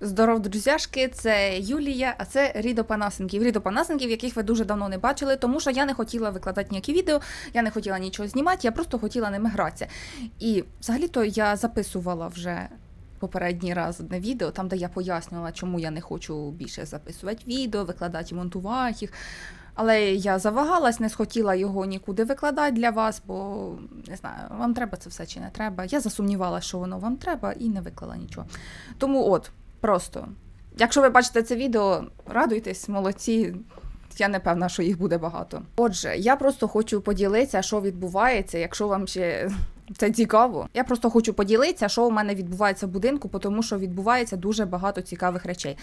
Здоров, друзяшки, це Юлія, а це Рідо Панасенків. Рідо Панасенків, яких ви дуже давно не бачили, тому що я не хотіла викладати ніякі відео, я не хотіла нічого знімати, я просто хотіла ними гратися. І взагалі-то я записувала вже попередній раз одне відео, там, де я пояснювала, чому я не хочу більше записувати відео, викладати і монтувати їх. Але я завагалась, не схотіла його нікуди викладати для вас, бо не знаю, вам треба це все чи не треба. Я засумнівалася, що воно вам треба, і не виклала нічого. Тому от, просто. Якщо ви бачите це відео, радуйтесь, молодці. Я не певна, що їх буде багато. Отже, я просто хочу поділитися, що відбувається, якщо вам ще це цікаво. Я просто хочу поділитися, що у мене відбувається в будинку, тому що відбувається дуже багато цікавих речей.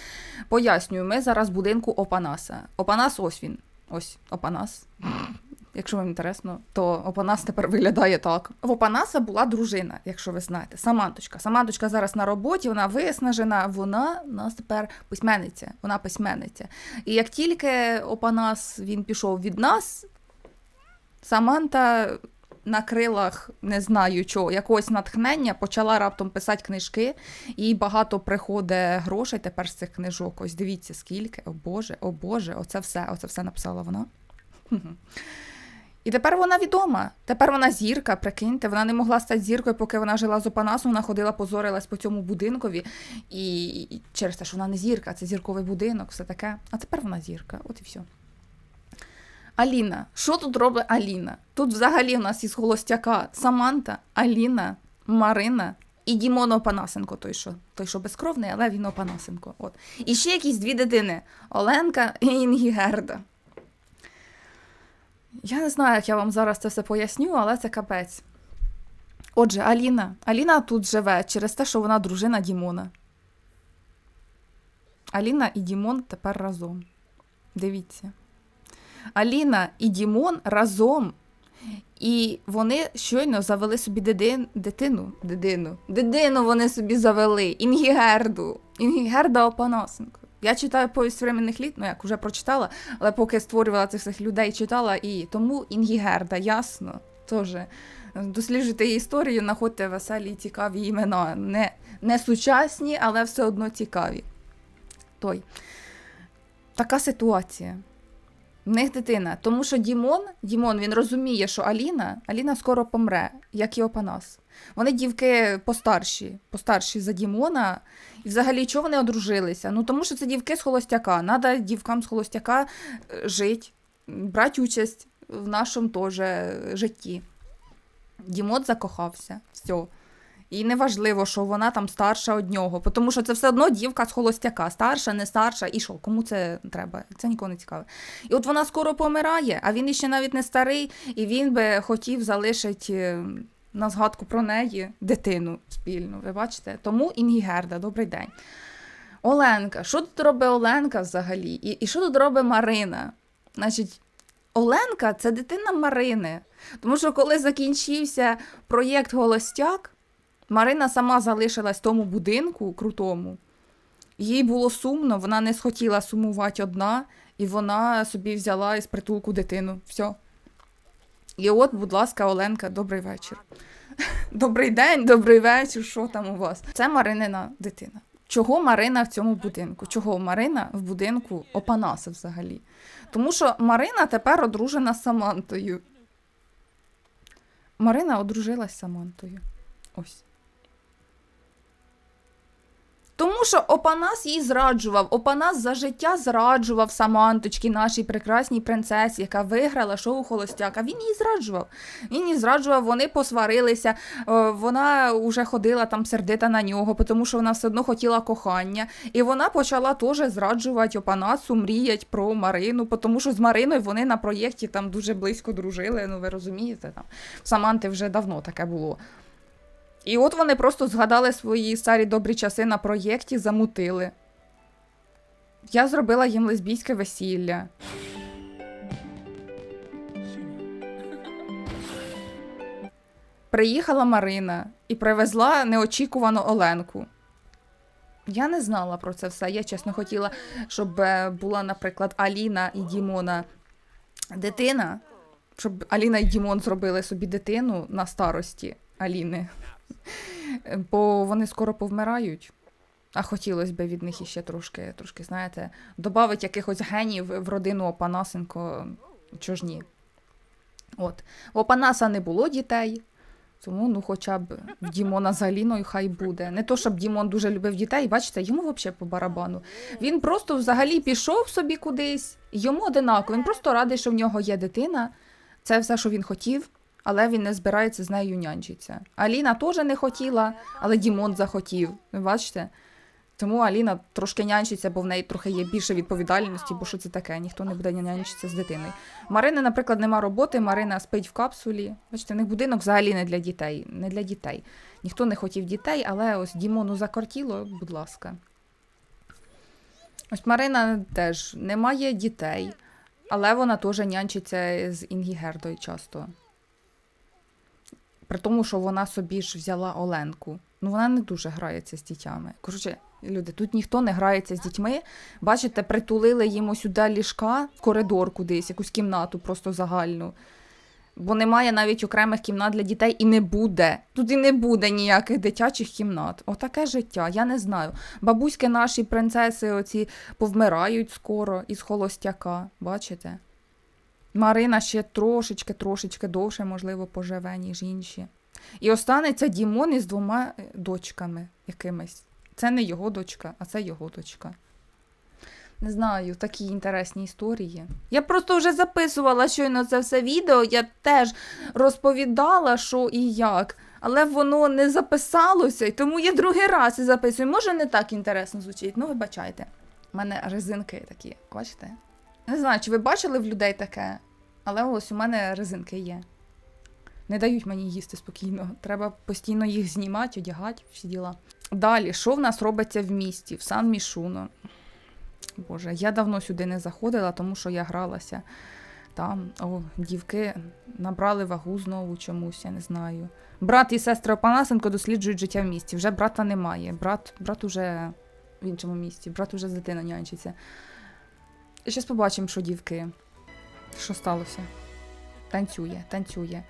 Пояснюю, ми зараз в будинку Опанаса. Опанас ось він. Ось Опанас. Якщо вам інтересно, то Опанас тепер виглядає так. В Опанаса була дружина, якщо ви знаєте, Саманточка. Саманточка зараз на роботі, вона виснажена, вона у нас тепер письменниця. Вона письменниця. І як тільки Опанас він пішов від нас, Саманта на крилах не знаю чого, якогось натхнення почала раптом писати книжки, і багато приходить грошей тепер з цих книжок. Ось дивіться, скільки. О Боже, о Боже, оце все, оце все написала вона. І тепер вона відома. Тепер вона зірка, прикиньте, вона не могла стати зіркою, поки вона жила з Опанасом, вона ходила, позорилась по цьому будинкові. І, через те, що вона не зірка, це зірковий будинок, все таке. А тепер вона зірка, от і все. Аліна. Що тут робить Аліна? Тут взагалі в нас із холостяка Саманта, Аліна, Марина і Дімон Опанасенко, той що, той, що безкровний, але він Опанасенко. От. І ще якісь дві дитини: Оленка і Інгігерда. Я не знаю, як я вам зараз це все поясню, але це капець. Отже, Аліна. Аліна тут живе через те, що вона дружина Дімона. Аліна і Дімон тепер разом. Дивіться. Аліна і Дімон разом. І вони щойно завели собі дидин, дитину. Дидину. Дидину вони собі завели. Інгігерду. Інгігерда Опанасенко. Я читаю повість временних літ, ну як вже прочитала, але поки створювала цих всіх людей, читала і тому Інгігерда, ясно. Теж досліджуйте її історію, знаходьте веселі і цікаві імена. Не, не сучасні, але все одно цікаві. Той. Така ситуація. В них дитина. Тому що Дімон, Дімон він розуміє, що Аліна, Аліна скоро помре, як і Опанас. Вони дівки постарші, постарші за Дімона. І взагалі, чого вони одружилися? Ну тому що це дівки з холостяка. Надо дівкам з холостяка е, жити, брати участь в нашому теж е, житті. Дімон закохався. Все. І неважливо, що вона там старша од нього, тому що це все одно дівка з холостяка, старша, не старша, і що, кому це треба? Це нікого не цікаве. І от вона скоро помирає, а він іще навіть не старий, і він би хотів залишити е, на згадку про неї дитину спільну. Ви бачите? Тому Інгігерда, добрий день. Оленка, що тут робить Оленка взагалі? І, і що тут робить Марина? Значить, Оленка це дитина Марини. Тому що коли закінчився проєкт Голостяк, Марина сама залишилась в тому будинку крутому. Їй було сумно, вона не схотіла сумувати одна, і вона собі взяла із притулку дитину. Все. І от, будь ласка, Оленка, добрий вечір. Добрий день, добрий вечір. Що там у вас? Це Маринина дитина. Чого Марина в цьому будинку? Чого Марина в будинку Опанаса взагалі? Тому що Марина тепер одружена з Самантою. Марина одружилась з Самантою. Ось. Тому що Опанас їй зраджував. Опанас за життя зраджував Саманточки, нашій прекрасній принцесі, яка виграла шоу Холостяка. Він її зраджував. Він її зраджував, вони посварилися. е, Вона вже ходила там сердита на нього, тому що вона все одно хотіла кохання. І вона почала теж зраджувати Опанасу, мріять про Марину, тому що з Мариною вони на проєкті там дуже близько дружили. Ну ви розумієте, там в Саманти вже давно таке було. І от вони просто згадали свої старі добрі часи на проєкті, замутили. Я зробила їм лесбійське весілля. Приїхала Марина і привезла неочікувану Оленку. Я не знала про це все. Я чесно хотіла, щоб е, була, наприклад, Аліна і Дімона дитина. щоб Аліна і Дімон зробили собі дитину на старості Аліни. Бо вони скоро повмирають. А хотілося б від них іще трошки, трошки, знаєте, додати якихось генів в родину Опанасенко. Чого ж ні? От. В Опанаса не було дітей, тому ну хоча б в Дімона з Аліною хай буде. Не то, щоб Дімон дуже любив дітей, бачите, йому взагалі по барабану. Він просто взагалі пішов собі кудись, йому одинаково. Він просто радий, що в нього є дитина. Це все, що він хотів, але він не збирається з нею нянчитися. Аліна теж не хотіла, але Дімон захотів. Бачите? Тому Аліна трошки нянчиться, бо в неї трохи є більше відповідальності, бо що це таке? Ніхто не буде нянчитися з дитиною. Марини, наприклад, нема роботи, Марина спить в капсулі. Бачите, в них будинок взагалі не для дітей. Не для дітей. Ніхто не хотів дітей, але ось Дімону закортіло, будь ласка. Ось Марина теж не має дітей, але вона теж нянчиться з Інгі Гердою часто. При тому, що вона собі ж взяла Оленку. Ну, вона не дуже грається з дітьми. Коротше, люди, тут ніхто не грається з дітьми. Бачите, притулили їм сюди ліжка в коридор кудись, якусь кімнату просто загальну. Бо немає навіть окремих кімнат для дітей і не буде. Тут і не буде ніяких дитячих кімнат. Отаке життя, я не знаю. Бабуськи наші принцеси оці повмирають скоро із холостяка. Бачите? Марина ще трошечки, трошечки довше, можливо, поживе, ніж інші. І останеться Дімон із двома е, дочками якимись. Це не його дочка, а це його дочка. Не знаю, такі інтересні історії. Я просто вже записувала щойно це все відео, я теж розповідала, що і як, але воно не записалося, і тому я другий раз записую. Може, не так інтересно звучить, ну вибачайте. У мене резинки такі, бачите? Не знаю, чи ви бачили в людей таке, але ось у мене резинки є. Не дають мені їсти спокійно. Треба постійно їх знімати, одягати, всі діла. Далі, що в нас робиться в місті, в Сан Мішуно? Боже, я давно сюди не заходила, тому що я гралася. Там, о, дівки набрали вагу знову чомусь, я не знаю. Брат і сестра Опанасенко досліджують життя в місті. Вже брата немає. Брат, брат уже в іншому місті, брат уже з дитиною нянчиться. Зараз побачимо, що дівки. Що сталося? Танцює, танцює.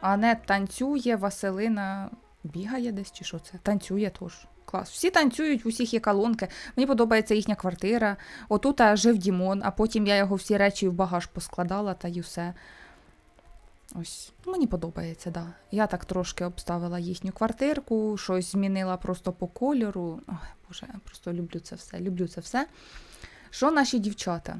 Анет танцює, Василина бігає десь чи що це? Танцює теж. Клас. Всі танцюють, у всіх є колонки. Мені подобається їхня квартира. Отут жив Дімон, а потім я його всі речі в багаж поскладала та й усе. Ось, мені подобається, да. Я так трошки обставила їхню квартирку, щось змінила просто по кольору. Ой, Боже, я просто люблю це все. Люблю це все. Що наші дівчата?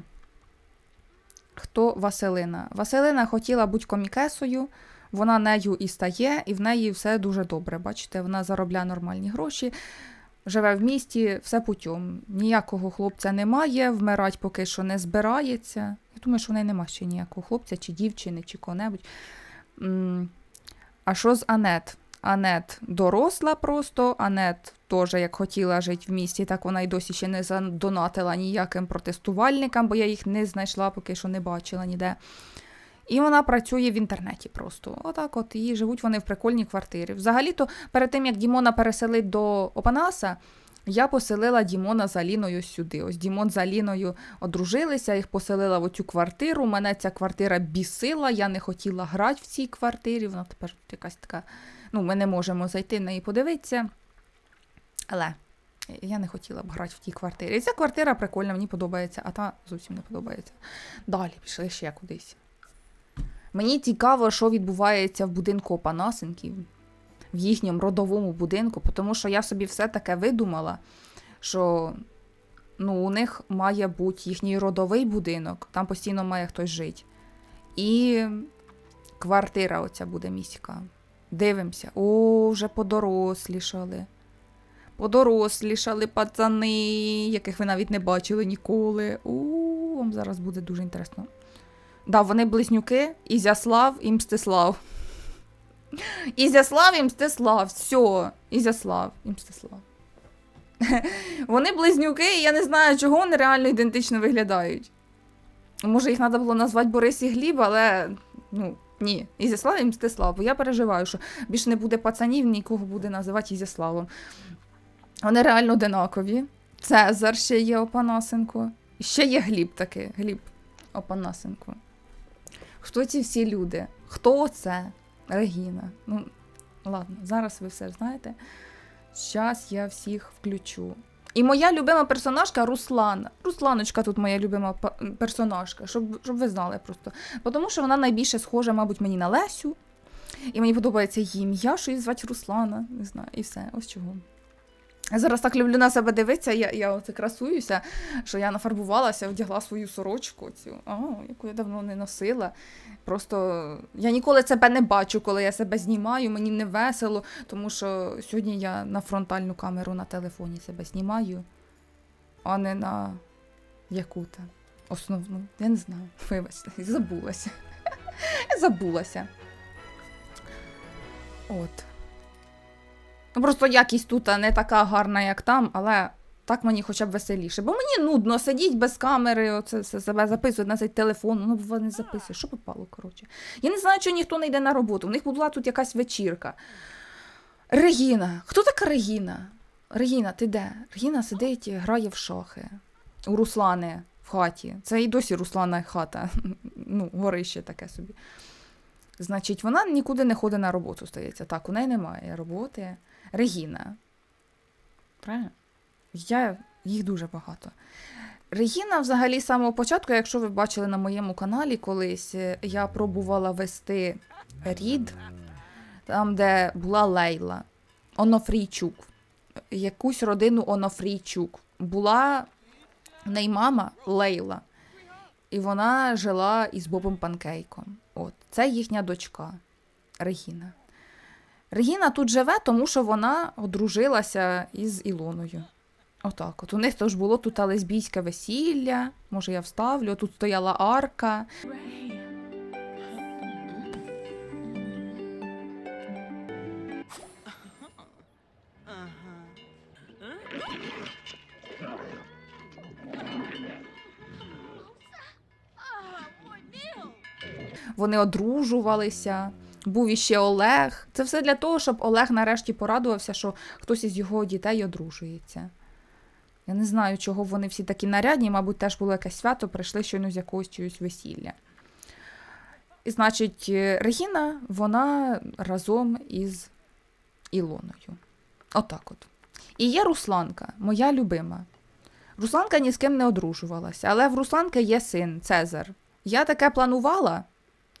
Хто Василина? Василина хотіла бути комікесою, вона нею і стає, і в неї все дуже добре. Бачите, вона заробляє нормальні гроші, живе в місті, все путем. Ніякого хлопця немає, вмирать поки що не збирається. Я думаю, що в неї нема ще ніякого хлопця, чи дівчини, чи кого-небудь. А що з Анет? Анет доросла просто, Анет теж як хотіла жити в місті, так вона й досі ще не задонатила ніяким протестувальникам, бо я їх не знайшла, поки що не бачила ніде. І вона працює в інтернеті просто. Отак от. І живуть вони в прикольній квартирі. Взагалі-то, перед тим, як Дімона переселить до Опанаса, я поселила Дімона з Аліною сюди. Ось Дімон з Аліною одружилися, їх поселила в оцю квартиру. Мене ця квартира бісила, я не хотіла грати в цій квартирі. Вона тепер якась така. Ну, ми не можемо зайти на неї подивитися. Але я не хотіла б грати в тій квартирі. І ця квартира прикольна, мені подобається, а та зовсім не подобається. Далі пішли ще кудись. Мені цікаво, що відбувається в будинку Опанасенків, в їхньому родовому будинку, тому що я собі все таке видумала, що ну, у них має бути їхній родовий будинок, там постійно має хтось жити. І квартира оця буде міська. Дивимося. О, вже подорослішали. Подорослішали пацани, яких ви навіть не бачили ніколи. О, вам зараз буде дуже інтересно. Да, вони близнюки, Ізяслав і Мстислав. Ізяслав і Мстислав. Все. Ізяслав і Мстислав. Вони близнюки, і я не знаю, чого вони реально ідентично виглядають. Може, їх треба було назвати Борис і Гліб, але ну, ні, Ізяслав і Мстислав. Бо я переживаю, що більше не буде пацанів, нікого буде називати Ізяславом. Вони реально одинакові. Цезар ще є Опанасенко. Ще є Гліб таки. Гліб Опанасенко. Хто ці всі люди? Хто це? Регіна. Ну, ладно, зараз ви все знаєте. Зараз я всіх включу. І моя любима персонажка Руслана. Русланочка тут моя любима персонажка, щоб, щоб ви знали просто. Тому що вона найбільше схожа, мабуть, мені на Лесю. І мені подобається її ім'я, що її звати Руслана. Не знаю, і все, ось чого. Зараз так люблю на себе дивитися, я, я оце красуюся, що я нафарбувалася, вдягла свою сорочку, цю, а, яку я давно не носила. Просто я ніколи себе не бачу, коли я себе знімаю, мені не весело, тому що сьогодні я на фронтальну камеру на телефоні себе знімаю, а не на яку-то основну. Я не знаю. Вибачте, забулася. Забулася. От. Ну, просто якість тут не така гарна, як там, але так мені хоча б веселіше. Бо мені нудно сидіть без камери, оце все себе записувати на цей телефон. Ну, бо не записує. Що попало, коротше. Я не знаю, чого ніхто не йде на роботу. У них була тут якась вечірка. Регіна. Хто така Регіна? Регіна, ти де? Регіна сидить грає в шахи. У Руслани в хаті. Це і досі Руслана хата. Ну, горище таке собі. Значить, вона нікуди не ходить на роботу, стається. Так, у неї немає роботи. Регіна. Правильно? Я... Їх дуже багато. Регіна, взагалі, з самого початку, якщо ви бачили на моєму каналі колись, е, я пробувала вести рід, там, де була Лейла, Онофрійчук, якусь родину Онофрійчук. Була в неї мама Лейла, і вона жила із Бобом Панкейком. От, це їхня дочка Регіна. Регіна тут живе, тому що вона одружилася із Ілоною. Отак. От у них теж було тут лесбійське весілля. Може, я вставлю. Тут стояла арка. Вони одружувалися. Був іще Олег. Це все для того, щоб Олег нарешті порадувався, що хтось із його дітей одружується. Я не знаю, чого вони всі такі нарядні, мабуть, теж було якесь свято, прийшли щойно з якогось чогось весілля. І, значить, е, Регіна, вона разом із Ілоною. Отак от. І є Русланка, моя любима. Русланка ні з ким не одружувалася, але в Русланки є син Цезар. Я таке планувала.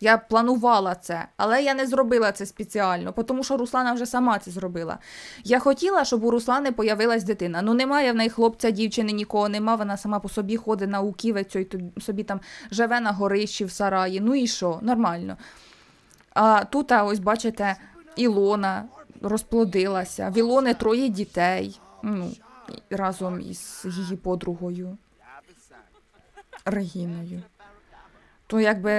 Я планувала це, але я не зробила це спеціально, тому що Руслана вже сама це зробила. Я хотіла, щоб у Руслани появилась дитина. Ну немає в неї хлопця, дівчини, нікого нема. Вона сама по собі ходить на уківицю і собі там живе на горищі в сараї. Ну і що? Нормально. А тут, а, ось бачите, Ілона розплодилася. В Ілони троє дітей. Ну, разом із її подругою Регіною. То якби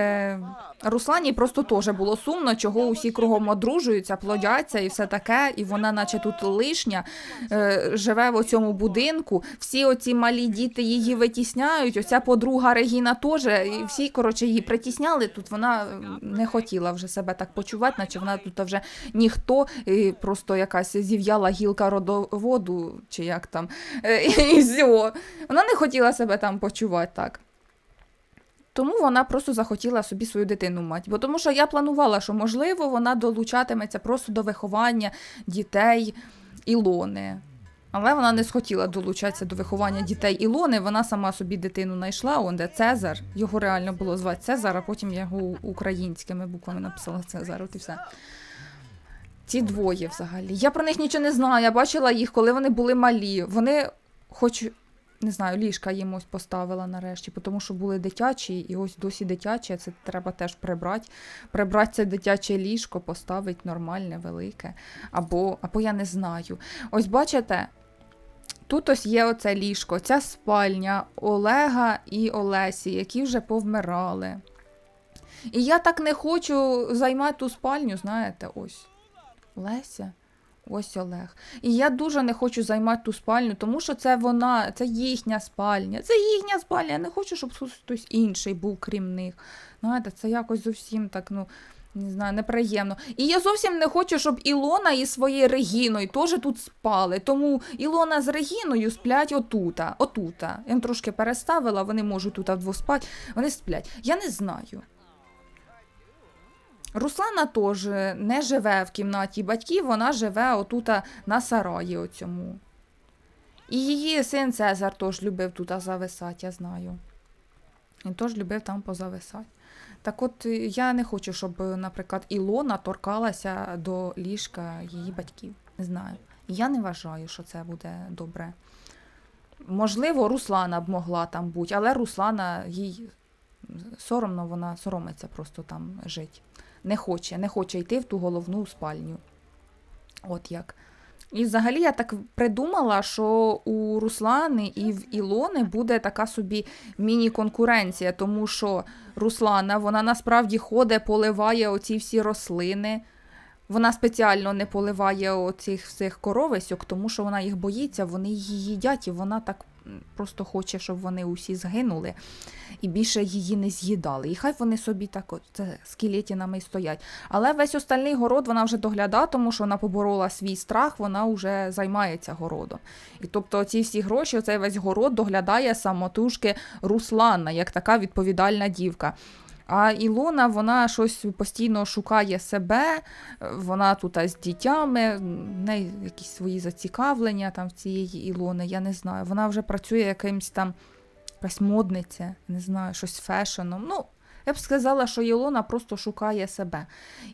Руслані просто теж було сумно, чого усі кругом одружуються, плодяться і все таке, і вона, наче тут лишня, е, живе в цьому будинку. Всі оці малі діти її витісняють. Оця подруга Регіна теж. І всі, коротше, її притісняли. Тут вона е, не хотіла вже себе так почувати, наче вона тут вже ніхто, і просто якась зів'яла гілка родоводу, чи як там. Е, І все. Вона не хотіла себе там почувати так. Тому вона просто захотіла собі свою дитину мати. Бо тому що я планувала, що можливо вона долучатиметься просто до виховання дітей Ілони. Але вона не схотіла долучатися до виховання дітей Ілони. Вона сама собі дитину знайшла, он де Цезар. Його реально було звати Цезар, а потім я його українськими буквами написала Цезар. От і все. Ці двоє взагалі. Я про них нічого не знаю. Я бачила їх, коли вони були малі. Вони, хоч не знаю, ліжка їм ось поставила нарешті, тому що були дитячі, і ось досі дитячі, це треба теж прибрати. Прибрати це дитяче ліжко, поставити нормальне, велике. Або, або я не знаю. Ось бачите, тут ось є оце ліжко, ця спальня Олега і Олесі, які вже повмирали. І я так не хочу займати ту спальню, знаєте, ось. Леся. Ось Олег. І я дуже не хочу займати ту спальню, тому що це вона, це їхня спальня. Це їхня спальня. Я не хочу, щоб хтось- інший був, крім них. Знаєте, це якось зовсім так, ну. Не знаю, неприємно. І я зовсім не хочу, щоб Ілона із своєю Регіною теж тут спали. Тому Ілона з Регіною сплять отута. Отута. Я трошки переставила, вони можуть тут вдвох спати. Вони сплять. Я не знаю. Руслана теж не живе в кімнаті батьків, вона живе отута на сараї оцьому. І її син Цезар теж любив тут зависати, я знаю. Він теж любив там позависати. Так от е, я не хочу, щоб, е, наприклад, Ілона торкалася до ліжка її батьків. Не знаю. Я не вважаю, що це буде добре. Можливо, Руслана б могла там бути, але Руслана їй соромно, вона соромиться просто там жити. Не хоче, не хоче йти в ту головну спальню. От як. І взагалі я так придумала, що у Руслани і в Ілони буде така собі міні-конкуренція, тому що Руслана, вона насправді ходить, поливає оці всі рослини. Вона спеціально не поливає оцих всіх коровисьок, тому що вона їх боїться, вони її їдять, і вона так просто хоче, щоб вони усі згинули і більше її не з'їдали. І хай вони собі так от це скелетінами стоять. Але весь остальний город вона вже доглядає, тому що вона поборола свій страх, вона вже займається городом. І тобто ці всі гроші, оцей весь город доглядає самотужки Руслана, як така відповідальна дівка. А Ілона, вона щось постійно шукає себе, вона тут з дітями, в неї якісь свої зацікавлення там в цієї Ілони, я не знаю. Вона вже працює якимсь там якась модниця, не знаю, щось фешеном. Ну, я б сказала, що Ілона просто шукає себе.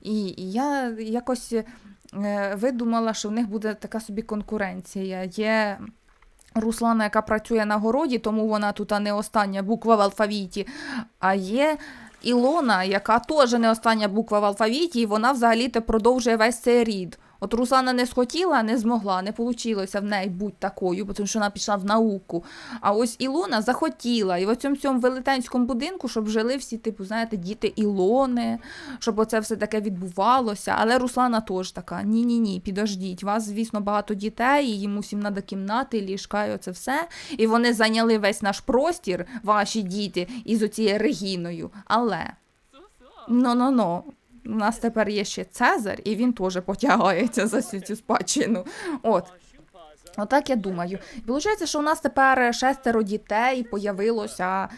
І я якось е, видумала, що в них буде така собі конкуренція. Є Руслана, яка працює на городі, тому вона тут не остання буква в алфавіті. А є Ілона, яка теж не остання буква в алфавіті, і вона взагалі-то продовжує весь цей рід. От Руслана не схотіла, не змогла, не вийшло в неї бути такою, тому що вона пішла в науку. А ось Ілона захотіла. І в цьому цьому велетенському будинку, щоб жили всі, типу, знаєте, діти Ілони, щоб оце все таке відбувалося. Але Руслана теж така: ні-ні ні, підождіть. Вас, звісно, багато дітей, їм усім треба кімнати, ліжка, і оце все. І вони зайняли весь наш простір, ваші діти, із оцією Регіною. Але. Ну-ну-ну. У нас тепер є ще Цезар, і він теж потягається за всю цю спадщину. От. Отак я думаю. І Виходить, що у нас тепер шестеро дітей появилося.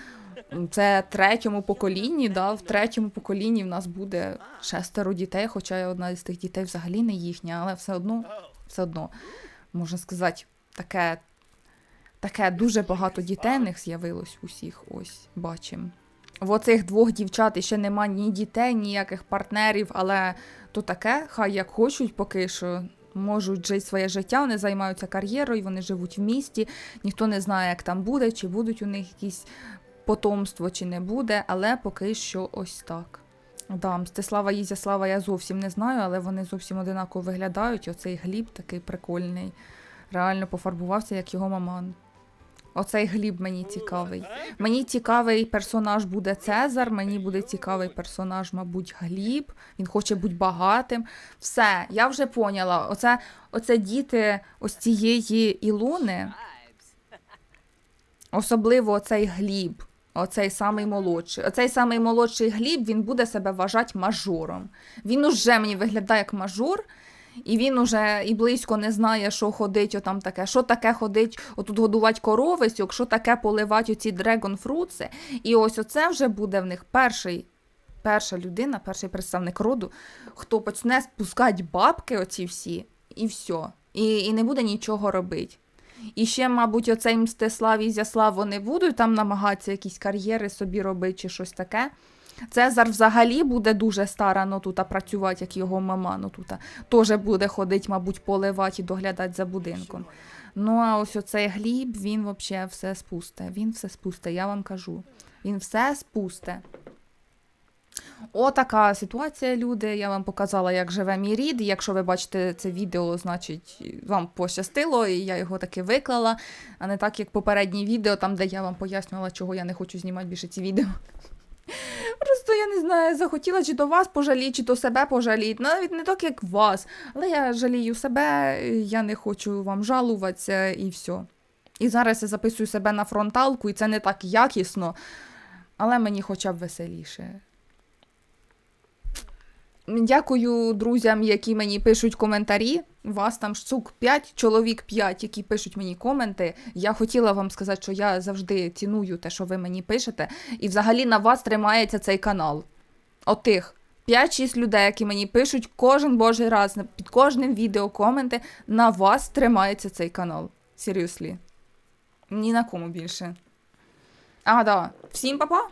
Це третьому поколінні, да, в третьому поколінні в нас буде шестеро дітей, хоча одна з тих дітей взагалі не їхня, але все одно, все одно, можна сказати, таке, таке дуже багато дітей в них з'явилось усіх, ось бачимо. В оцих двох дівчат ще нема ні дітей, ніяких партнерів, але то таке, хай як хочуть, поки що можуть жити своє життя, вони займаються кар'єрою, вони живуть в місті, ніхто не знає, як там буде, чи будуть у них якісь потомство, чи не буде, але поки що ось так. Да, Мстислава і Ізяслава я зовсім не знаю, але вони зовсім одинаково виглядають. Оцей гліб такий прикольний. Реально пофарбувався, як його маман. Оцей гліб мені цікавий. Мені цікавий персонаж буде Цезар, мені буде цікавий персонаж, мабуть, Гліб. Він хоче бути багатим. Все, я вже поняла. Оце, оце діти ось цієї Ілони, особливо оцей Гліб, оцей самий молодший. Оцей самий молодший Гліб він буде себе вважати мажором. Він уже мені виглядає як мажор. І він уже і близько не знає, що ходить отам таке, що таке ходить, отут годувати коровисьок, що таке поливати оці дрегонфрутси. І ось оце вже буде в них перший, перша людина, перший представник роду, хто почне спускати бабки оці всі, і все. І, і не буде нічого робити. І ще, мабуть, оцей Мстислав і Зяслав вони будуть там намагатися якісь кар'єри собі робити чи щось таке. Цезар взагалі буде дуже старано тут працювати, як його мама. Ну тут теж буде ходити, мабуть, поливати і доглядати за будинком. Ну а ось оцей гліб, він взагалі все спусте. Він все спусте, я вам кажу. Він все спусте. Отака ситуація, люди. Я вам показала, як живе мій рід. Якщо ви бачите це відео, значить вам пощастило, і я його таки виклала. А не так, як попереднє відео, там, де я вам пояснювала, чого я не хочу знімати більше ці відео. Просто я не знаю, захотіла чи то вас пожаліти, чи то себе пожаліти. Навіть не так, як вас. Але я жалію себе, я не хочу вам жалуватися і все. І зараз я записую себе на фронталку, і це не так якісно, але мені хоча б веселіше. Дякую друзям, які мені пишуть коментарі. Вас там штук 5, чоловік 5, які пишуть мені коменти. Я хотіла вам сказати, що я завжди ціную те, що ви мені пишете. І взагалі на вас тримається цей канал. Отих 5-6 людей, які мені пишуть кожен божий раз під кожним відео коменти. На вас тримається цей канал. Серйослі. Ні на кому більше. А, да. Всім па-па!